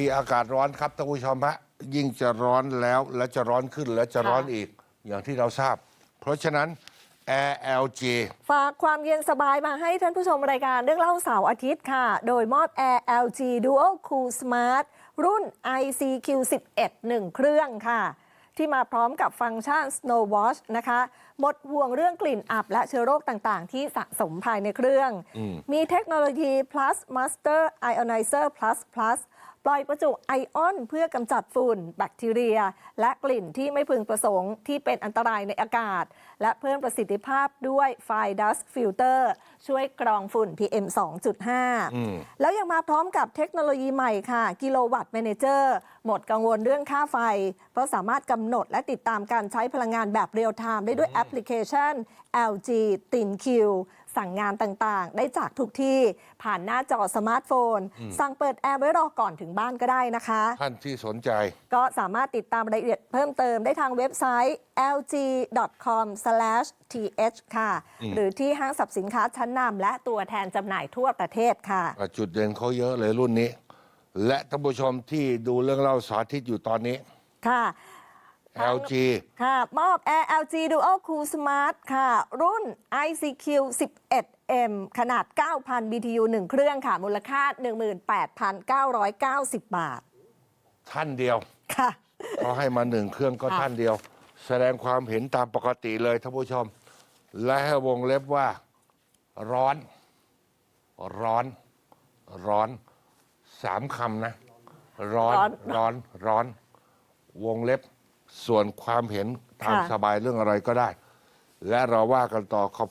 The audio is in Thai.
ที่อากาศร้อนครับท่านผู้ชมฮะยิ่งจะร้อนแล้วและจะร้อนขึ้นและจะร้อนอีกอย่างที่เราทราบ เพราะฉะนั้น Air LG ฝากความเย็นสบายมาให้ท่านผู้ชมรายการเรื่องเล่าเสาร์อาทิตย์ค่ะ โดยมอบ Air LG Dual Cool Smart รุ่น ICQ 11 1 เครื่องค่ะ ที่มาพร้อมกับฟังก์ชัน Snow Wash นะคะ หมดห่วงเรื่องกลิ่นอับและเชื้อโรคต่างๆ ที่สะสมภายในเครื่อง มีเทคโนโลยี Plus Master Ionizer Plus Plus ปล่อยประจุไอออน เพื่อกำจัดฝุ่น แบคทีเรีย และกลิ่นที่ไม่พึงประสงค์ที่เป็นอันตรายในอากาศ และเพิ่มประสิทธิภาพด้วยไฟ Dust Filter ช่วยกรองฝุ่น PM 2.5 แล้วยังมาพร้อมกับเทคโนโลยีใหม่ค่ะ กิโลวัตต์ Manager หมดกังวลเรื่องค่าไฟ เพราะสามารถกำหนดและติดตามการใช้พลังงานแบบเรียลไทม์ได้ด้วยแอปพลิเคชัน LG ThinQ สั่งงานต่างๆ ได้จากทุกที่ผ่านหน้าจอสมาร์ทโฟน สั่งเปิดแอร์ไว้รอก่อนถึงบ้านก็ได้นะคะ ท่านที่สนใจ ก็สามารถติดตามรายละเอียดเพิ่มเติมได้ทางเว็บไซต์ lg.com/th ค่ะ หรือที่ห้างสรรพสินค้าชั้นนำและตัวแทนจำหน่ายทั่วประเทศค่ะ จุดเด่นเขาเยอะเลยรุ่นนี้ และท่านผู้ชมที่ดูเรื่องเล่าสาธิตอยู่ตอนนี้ค่ะ LG ค่ะ มอบ Air LG Dual Cool Smart ค่ะ รุ่น ICQ 11M ขนาด 9,000 BTU 1 เครื่องค่ะ มูลค่า 18,990 บาท ท่านเดียวค่ะ เขาให้มาหนึ่งเครื่องก็ค่ะ ท่านเดียว แสดงความเห็นตามปกติเลยท่านผู้ชม และให้วงเล็บว่า ร้อน ร้อน ร้อนสามคำนะ ร้อนร้อนร้อนร้อนวงเล็บ ส่วนความเห็นตามค่ะ สบายเรื่องอะไรก็ได้ และเราว่ากันต่อขอบ